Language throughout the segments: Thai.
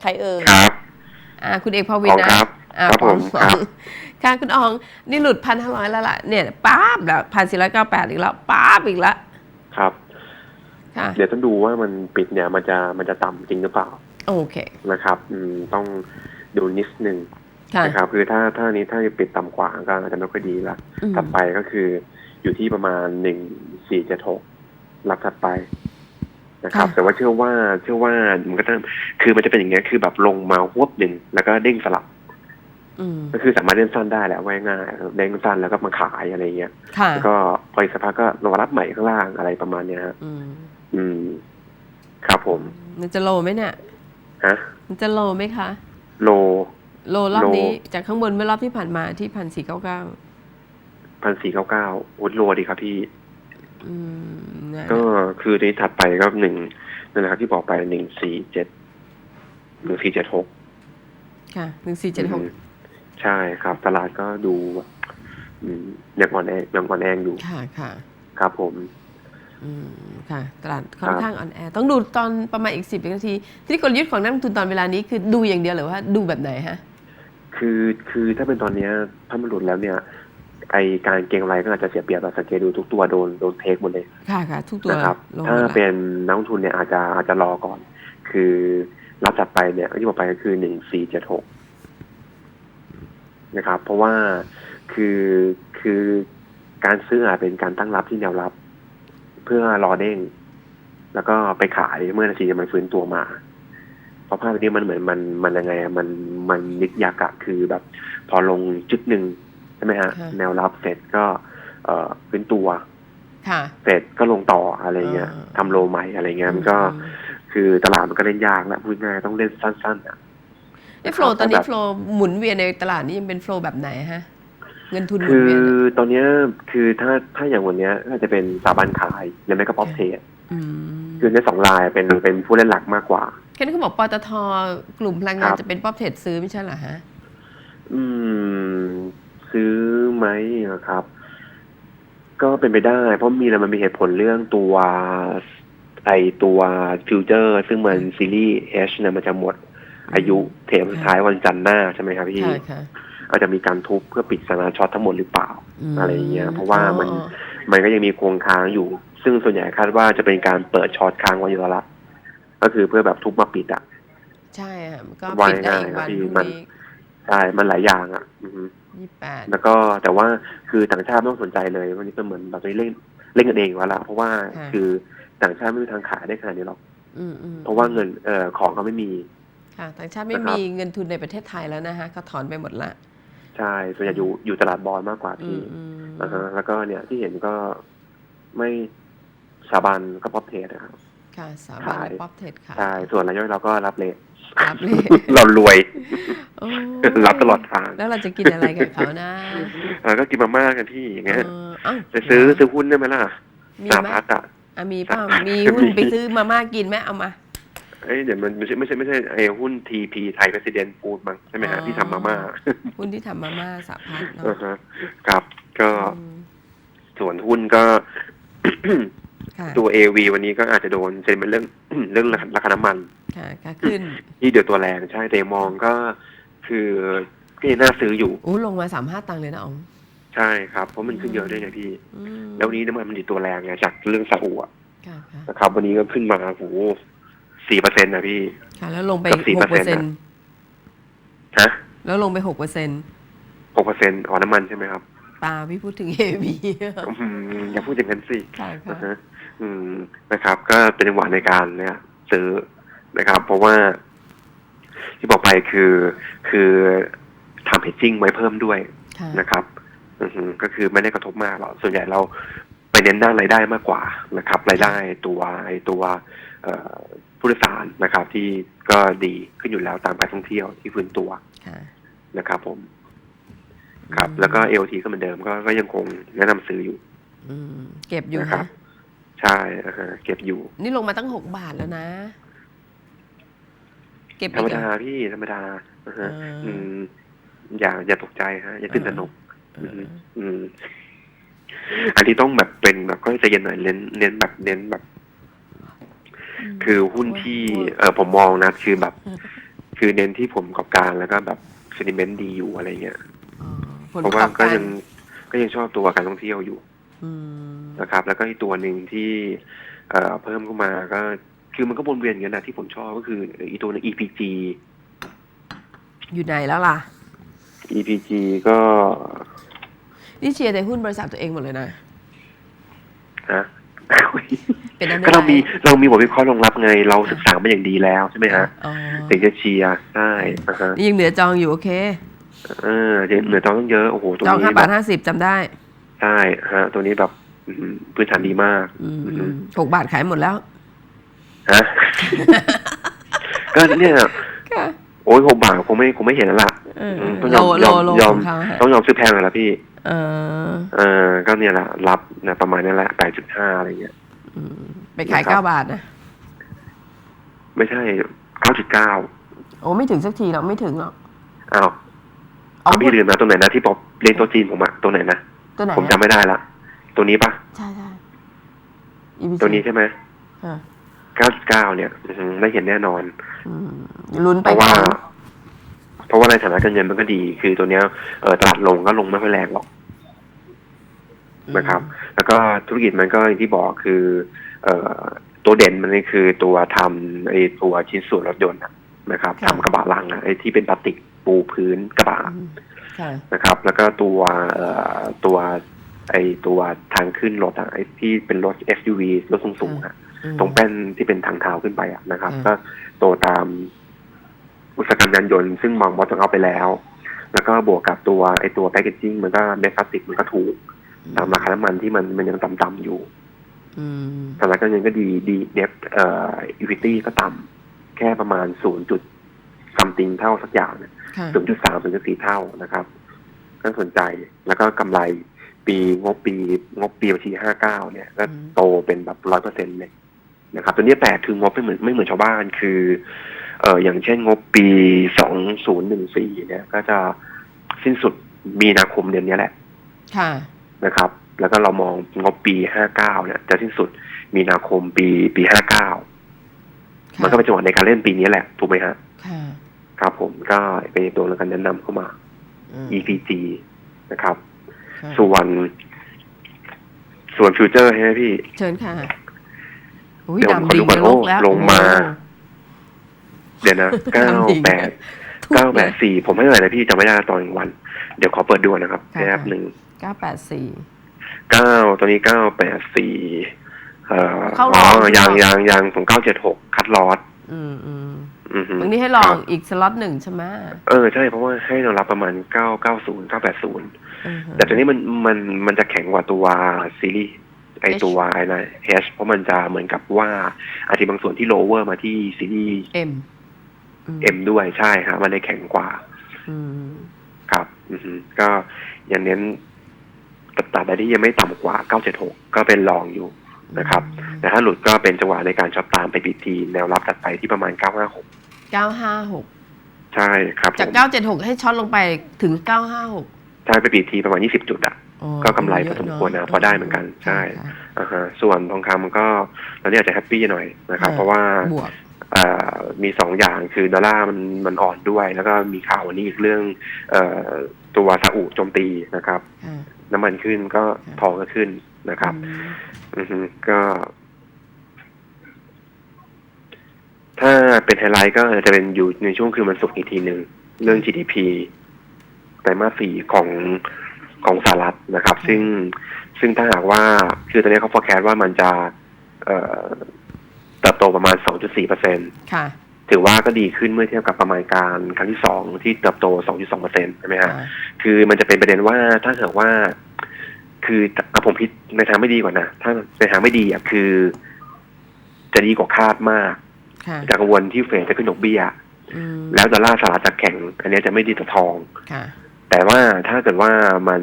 ใครเอ่ยครับ อ่า คุณเอกภาวินอ๋อนะครับอ่าครับผมปองครับค่ะคุณอองนี่หลุดพันห้าร้อยแล้วล่ะเนี่ยป๊าบแล้วพันสี่ร้อยเก้าแปดอีกแล้วป๊าบอีกแล้วครับค่ะเดี๋ยวต้องดูว่ามันปิดเนี่ยมันจะมันจะต่ำจริงหรือเปล่า โอเคนะครับ อืมต้องดูนิดนึงค่ะนะครับคือถ้าถ้านี้ถ้าปิดต่ำกว่าก็อาจจะไม่ค่อยดีละอืมถัดไปก็คืออยู่ที่ประมาณหนึ่งสี่เจ็ดหกรับถัดไป นะครับ แต่ว่าเชื่อว่าเชื่อว่ามันก็ต้องคือมันจะเป็นอย่างเงี้ยคือแบบลงมาหวบหนึ่งแล้วก็เด้งสลับอืมก็คือสามารถเล่นสั้นได้แหละว่าง่ายๆเด้งสั้นแล้วก็มาขายอะไรเงี้ยค่ะแล้วก็พออีกสักพักก็รอรับใหม่ข้างล่างอะไรประมาณเนี้ยฮะอืมอืมครับผม มันจะโลไหมเนี่ยฮะมันจะโลไหมคะ โล โลรอบโลนี้ จากข้างบนเมื่อรอบที่ผ่านมาที่พันสี่เก้าเก้าพันสี่เก้าเก้าโอ้โลดีครับพี่อืมนะ ก็คือในถัดไปก็หนึ่งนั่นแหละครับที่บอกไปหนึ่งสี่เจ็ดหนึ่งสี่เจ็ดหกค่ะหนึ่งสี่เจ็ดหกใช่ครับ ตลาดก็ดูอืมยังอ่อนแอยังอ่อนแออยู่ค่ะค่ะ ครับผม อืมค่ะ ตลาดค่อนข้างอ่อนแอ ต้องดูตอนประมาณอีกสิบนาที ที่กลยุทธ์ของนักลงทุนตอนเวลานี้คือดูอย่างเดียวหรือว่าดูแบบไหนฮะ คือคือถ้าเป็นตอนเนี้ยถ้ามันหลุดแล้วเนี่ย ไอการเก็งไรก็อาจจะเสียเปรียบแบบสังเกตดูทุกตัวโดนโดนเทคหมดเลยค่ะค่ะทุกตัวนะครับลงถ้าหมดละเป็นนักลงทุนเนี่ยอาจจะอาจจะรอก่อน คือรับจัดไปเนี่ยที่บอกไปก็คือหนึ่งสี่เจ็ดหกนะครับ เพราะว่าคือคือการซื้ออาจเป็นการตั้งรับที่แนวรับ เพื่อรอเด้ง แล้วก็ไปขายเมื่อนาทีมันฟื้นตัวมาเพราะภาพนี้มันเหมือนมันมันยังไงอะมันมันนิกยากะคือแบบ พอลงจุดหนึ่ง ใช่ไหมฮะ แนวรับเสร็จก็ เอ่อฟื้นตัวค่ะเสร็จก็ลงต่ออะไรเงี้ยอ่าทำโลใหม่อะไรเงี้ยมันก็อืมคือตลาดมันก็เล่นยากแล้วพูดง่ายๆต้องเล่นสั้นๆอะไอ้โฟลตอนนี้แบบโฟลหมุนเวียนในตลาดนี้ยังเป็นโฟลแบบไหนฮะ เงินทุนหมุคืนอเวียนอะตอนเนี้ยคือถ้าถ้าอย่างวันเนี้ยก็จะเป็นสถาบันขายหรือไม่ก็ป๊อปเทรดอืมคือในสองรายเป็นเป็นผู้เล่นหลักมากกว่าแค่นั้นเขาบอกปตทกลุ่มพลังงานครับจะเป็นป๊อปเทรดซื้อไม่ใช่เหรอฮะ อืม ซื้อไหมอะครับ ก็เป็นไปได้ เพราะมีอะไรมันมีเหตุผลเรื่องตัวไอตัวฟิวเจอร์ ซึ่งมันซีรีส์ H เนี่ยมันจะหมดอายุเทอมสุดท้ายวันจันทร์หน้าใช่ไหมครับพี่ค่ะค่ะอาจจะมีการทุบเพื่อปิดสนาช็อตทั้งหมดหรือเปล่ามอะไรอย่างเงี้ย เพราะว่ามันอ๋อมันก็ยังมีโครงค้างอยู่ ซึ่งส่วนใหญ่คาดว่าจะเป็นการเปิดช็อตค้างไว้อยู่แล้วละก็คือเพื่อแบบทุบมาปิดอะ ใช่ค่ะก็ว่าปิดได้ง่ายอีกๆวันที่พรุ่งมันนี้ ใช่ มันหลายอย่างอะ อือฮึยี่สิบแปดแล้วก็แต่ว่าคือต่างชาติไม่ต้องสนใจเลย วันนี้เป็นเหมือนแบบเล่นเล่นกันเองอยู่แล้วละเพราะว่าคือต่างชาติไม่มีทางขายได้ขนาดนี้หรอกอืมอืมเพราะว่าเงินเอ่อของเขาไม่มี ค่ะ ต่างชาติไม่นะครับมีเงินทุนในประเทศไทยแล้วนะฮะเขาถอนไปหมดละใช่ส่วนใหญ่อยู่อยู่ตลาดบอลมากกว่าอืที่มอืมนะฮะแล้วก็เนี่ยที่เห็นก็ไม่สถาบันก็พอเพจนะครับ ค่ะ สาบานขายป๊อปเทรดค่ะ ใช่ ส่วนรายย่อยเราก็รับเลทรับเลยเรารวยโอ้รับตลอดทาง แล้วเราจะกินอะไรกับเขานะเออก็กินมาม่ากันที่อย่างเงี้ยเออเอ้าจะซื้อซื้อหุ้นได้ไหมล่ะมีสามไหมพัทอะอะมีเปล่ามีหุ้นไปซื้อมาม่ากินไหมเอามาเอ้ยเดี๋ยวมันไม่ใช่ไม่ใช่ไม่ใช่ไอ้หุ้นทีพีไทยเ e ส i เดนฟูดมั้งใช่ไหมฮะที่ทำมาม่าหุ้นที่ทำมาม่าสาพัฒน์เนาะอ่าฮะครับ ก็อืมส่วนหุ้นก็ค่ะ ตัวเอวีวันนี้ก็อาจจะโดนเซ็นเป็นเรื่องเรื่องราคาน้ำมันค่ะค่ะขึ้นที่เดือดตัวแรงใช่แต่มองก็คือก็ยังน่าซื้ออยู่อู้ลงมาสามห้าตังค์เลยนะอ๋องใช่ครับ เพราะมันขึ้นเยอะด้วยไงพี่อืมแล้ววันนี้น้ำมันมันดีดตัวแรงไงจากเรื่องซาอุอะค่ะค่ะนะครับวันนี้ก็ขึ้นมาโหสี่เปอร์เซ็นต์นะพี่ ค่ะ แล้วลงไปกับหกเปอร์เซ็น4%ต์ฮะแล้วลงไปหกเปอร์เซ็นต์หกเปอร์เซ็นต์อ๋อน้ำมันใช่ไหมครับปลาพี่พูดถึงเอวีอืมอย่าพูดอย่างนั้นสิค่ะค่ะนะฮะ อืมนะครับ ก็เป็นจังหวะในการเนี่ยซื้อนะครับ เพราะว่า ที่บอกไปคือคือทำเฮดจิ้งไว้เพิ่มด้วยค่ะนะครับอือฮึก็คือไม่ได้กระทบมากหรอกส่วนใหญ่เราไปเน้นด้านรายได้มากกว่านะครับรายได้ตัวไอตัวเอ่อผู้โดยสารนะครับ ที่ก็ดีขึ้นอยู่แล้วตามการท่องเที่ยวที่ฟื้นตัวค่ะนะครับผม ครับ แล้วก็เอลทีก็เหมือนเดิมก็ก็ยังคงแนะนำซื้ออยู่ อืมเก็บอยู่นะครันะบ ใช่อ่าฮะเก็บอยู่ นี่ลงมาตั้งหกบาทแล้วนะ เก็บธรรมอีกเหดาอพี่ธรรมดาอ่าฮะอ่าอืม อย่าอย่าตกใจฮะ อย่าตื่นตระหนกเอออืม อันที่ต้องแบบเป็นแบบก็ใจเย็นหน่อยเน้นเน้นแบบเน้นแบบ คือหุ้นที่เออผมมองนะคือแบบ คือเน้นที่ผลประกอบการแล้วก็แบบเซนิเมนต์ดีอยู่อะไรเงี้ยอ๋อผลเพปราะระว่ากอบก็การยังก็ยังชอบตัวการท่องเที่ยวอยู่ อืม นะครับ แล้วก็อีกตัวหนึ่งที่เอ่อเพิ่มเข้ามาก็คือมันก็วนเวียนอย่างนั้นนะที่ผมชอบก็คืออีกตัวหนึง EPG อยู่ไหนแล้วล่ะ EPG ก็นี่เชียร์แต่หุ้นบริษัทตัวเองหมดเลยนะฮะเป็นอันก็เรามีเรามีบทวิเคราะห์รองรับไง เราศึกษามาอย่างดีแล้วใช่ไหมฮะอ๋อถึงจะเชียร์ใช่นะฮะนี่ยังเหลือจองอยู่โอเคเออเดี๋ยวเหนือจองต้องเยอะโอ้โหตัวจองนี้ห้าแบบาบทห้าสิบจำได้ ใช่ฮะ ตัวนี้แบบอื้อหือ พื้นฐานดีมากหกบาทขายหมดแล้วฮะก็เนี่ยโอ้ยหกบาทคงไม่คงไม่เห็นแล้วล่ะต้องยอมยอมของเขาฮะต้องยอมซื้อแพงเลยละพี่ เออ เออก็เนี่ยแหละรับนะประมาณนี้แหละแปดจุดห้าอะไรเงี้ยไปขายเก้าบาทนะ ไม่ใช่เก้าจุดเก้าโอ้ไม่ถึงสักทีหรอกไม่ถึงหรอกอ้าวเอาพี่ลืมนะตัวไหนนะที่บอกเรียนตัวจีนผมอะตัวไหนนะตัวไหนผมจำไม่ได้ละ ตัวนี้ปะใช่ใช่ EBC ตัวนี้ใช่ไหมอ่าเก้าจุดเก้าเนี่ยอื้อหือได้เห็นแน่นอนอืมลุ้นเพไปราะว่าก่อนเพราะว่าในฐานะการเงินมันก็ดี คือตัวเนี้ยเออตลาดลงก็ลงไม่ค่อยแรงหรอกนะครับ แล้วก็ธุรกิจมันก็อย่างที่บอกคือ เอ่อตัวเด่นมันนี่คือตัวทำไอ้ตัวชิ้นส่วนรถยนต์อะนะครับทำกระบะลังอะไอ้ที่เป็นพลาสติกปูพื้นกระบะอืมค่ะนะครับ แล้วก็ตัวเอ่อตัว ไอ้ตัวทางขึ้นรถอะไอ้ที่เป็นรถ SUV รถสูงๆอะอืมตรงแป้นที่เป็นทางเท้าขึ้นไปอะนะครับอืมก็โตตามอุตสาหกรรมยานยนต์ซึ่งมองบอสเอาไปแล้ว แล้วก็บวกกับตัวไอ้ตัวแพคเกจิ้งมันก็เม็ดพลาสติกมันก็ถูกตามราคาน้ำมันที่มันมันยังต่ำๆอยู่อืมสถานะการเงินก็ดีดีเน็ตเอ่ออีวิตี้ก็ต่ำแค่ประมาณศูนย์จุดซัมติงเท่าสักอย่างค่ะศูนย์จุดสามศูนย์จุดสี่เท่านะครับก็สนใจแล้วก็กำไร ปีงบปีงบปีบัญชีห้าเก้าเนี่ยก็โตเป็นแบบร้อยเปอร์เซ็นต์เลยนะครับ ตัวนี้แปลกคืองบไม่เหมือนไม่เหมือนชาวบ้านคือเอ่ออย่างเช่นงบปีสองศูนย์หนึ่งสี่เนี่ย ก็จะสิ้นสุดมีนาคมเดือนนี้แหละ ค่ะนะครับ แล้วก็เรามองงบปีห้าเก้าเนี่ย จะสิ้นสุดมีนาคมปีปีห้าเก้าค่ะมันก็เป็นจังหวะในการเล่นปีนี้แหละ ถูกไหมฮะ ค่ะ ครับผมก็เป็นตัวในการแนะนำเข้ามาอืม EPG นะครับค่ะ ส่วนส่วนฟิวเจอร์ใช่ไหมพี่ เชิญค่ะอุ้ยเดี๋ยวผมดำดิ่งขอดูก่อนนรกแล้วโอ้ลงมาโอ้เดี๋ยวนะเก้าดำดิ่งแปดทุกเก้าแปเลดยสี่ผมให้อะไรนะพี่จำไม่ได้ตอนกลางวัน เดี๋ยวขอเปิดดูนะครับค่ะแป๊บหนึ่งเก้าแปดสี่ เก้าตัวนี้เก้าแปดสี่เอ่อเข้าอ๋อรอบยางหรือเปล่ายางยางของเก้าเจ็ดหกคัดลอสอืมอืมอือฮึ ตรงนี้ให้ลองครับอีกสล็อตหนึ่งใช่ไหมเออใช่เพราะว่าให้เรารับประมาณเก้าเก้าศูนย์เก้าแปดศูนย์อือฮึแต่ตัวนี้มันมันมันจะแข็งกว่าตัวซีรีส์ไอ H ตัวไอ้นะ H เพราะมันจะเหมือนกับว่าอาจจะบางส่วนที่ lower มาที่ซีรีส์เอ็ม M ด้วยใช่ครับมันเลยแข็งกว่าอืมครับ อือฮึก็ยังเน้นตัดแต่ที่ยังไม่ต่ำกว่า 976 ก็เป็นรองอยู่นะครับ แต่ถ้าหลุดก็เป็นจังหวะในการช็อตตามไปปิดทีแนวรับตัดไปที่ประมาณ 956 เก้าห้าหกใช่ครับจากผมเก้าเจ็ดหกให้ช็อตลงไปถึงเก้าห้าหกใช่ไปปิดทีประมาณ20จุดอะก็กำไรพอสมควรนะพอได้เหมือนกันใช่ค่ะอ่าฮะส่วนทองคำมันก็ตอนนี้อาจจะแฮปปี้หน่อยนะครับอ่าเพราะว่าบวกเอ่อมีสองอย่างคือดอลลาร์มันมันอ่อนด้วย แล้วก็มีข่าววันนี้อีกเรื่องเอ่อตัวซาอุโจมตีนะครับค่ะน้ำมันขึ้นก็ค่ะทองก็ขึ้นนะครับอืมอือฮึก็ ถ้าเป็นไฮไลท์ก็จะเป็นอยู่ในช่วงคืนวันศุกร์อีกทีหนึ่งเรื่อง GDP ไตรมาสสี่ของของสหรัฐนะครับ ซึ่งซึ่งถ้าหากว่าคือตอนนี้เขา forecast ว่ามันจะเอ่อเติบโตประมาณ 2.4เปอร์เซ็นค่ะถือว่าก็ดีขึ้นเมื่อเทียบกับประมาณการครั้งที่สองที่เติบโต 2.2เปอร์เซ็นใช่ไหมฮะค่ะคือมันจะเป็นประเด็นว่าถ้าเกิดว่า คืออะผมพิดในทางไม่ดีก่อนนะ ถ้าในทางไม่ดีอะคือ จะดีกว่าคาดมากค่ะ จะกังวลที่เฟดจะขึ้นดอกเบี้ยอืมแล้วดอลลาร์สหรัฐจะแข็ง อันเนี้ยจะไม่ดีต่อทองค่ะแต่ว่าถ้าเกิดว่ามัน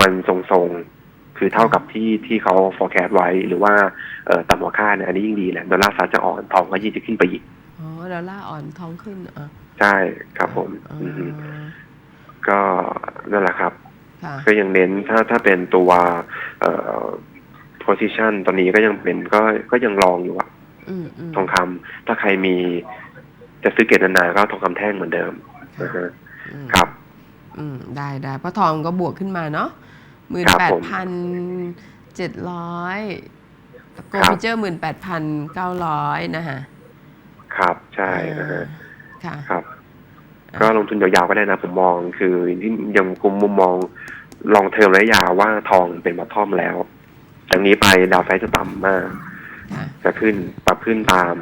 มันทรงๆ คือเท่ากับที่ที่เขา forecast ไว้ หรือว่าเอ่อต่ำกว่าคาดเนี่ยอันนี้ยิ่งดีแหละดอลลาร์สหรัฐจะอ่อนทองก็ยิ่งจะขึ้นไปอีกอ๋อดอลลาร์อ่อนท้องขึ้นอะใช่ครับผมอ๋ออืออฮึก็นั่นแหละครับค่ะก็ยังเน้นถ้าถ้าเป็นตัว เอ่อ position ตอนนี้ก็ยังเป็นก็ก็ยังลองอยู่อะอืมอืม ทองคำถ้าใครมีจะซื้อเก็บนานๆก็ทองคำแท่งเหมือนเดิมนะฮะอืมครับ อืมได้ได้เพราะทองก็บวกขึ้นมาเนาะหมื่นครัแปบดผมพันเจ็ดร้อยโกครับฟิเจอร์หมื่นแปดพันเก้าร้อยนะฮะ ครับใช่นะฮะค่ะครับ ก็ลงทุนยาวๆก็ได้นะผมมองคือที่ยังคุมมุมมองลองเทอมระยะยาวว่าทองเป็นบัตทอมแล้วจากนี้ไปดาวไซด์จะต่ำมากค่ะ จะขึ้นปรับขึ้นตาม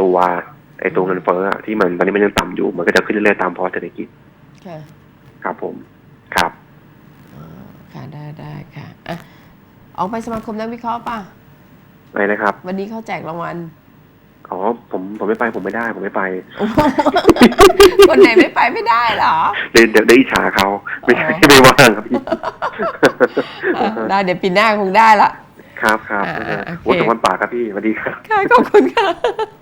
ตัวไอ้ตัวเงินเฟ้ออะที่มันตอนนี้มันยังต่ำอยู่ มันก็จะขึ้นเรื่อยๆตามพอเศรษฐกิจค่ะครับผมครับอ๋อค่ะได้ได้ค่ะอะออกไปสมาคมนักวิเคราะห์ป่ะอะไรนะครับ วันนี้เขาแจกรางวัลอ๋อผมผมไม่ไปผมไม่ได้ ผมไม่ไป คนไหนไม่ไปไม่ได้เหรอเดี๋ยวเดี๋ยวได้อิจฉาเขาไม่ใช่อ๋อไม่ว่างครับพี่อะได้เดี๋ยวปีหน้าคงได้ละ ครับครับอ่านะฮะโอเคโอ้สองวันป่ากครับพี่สวัสดีครับ ค่ะขอบคุณค่ะ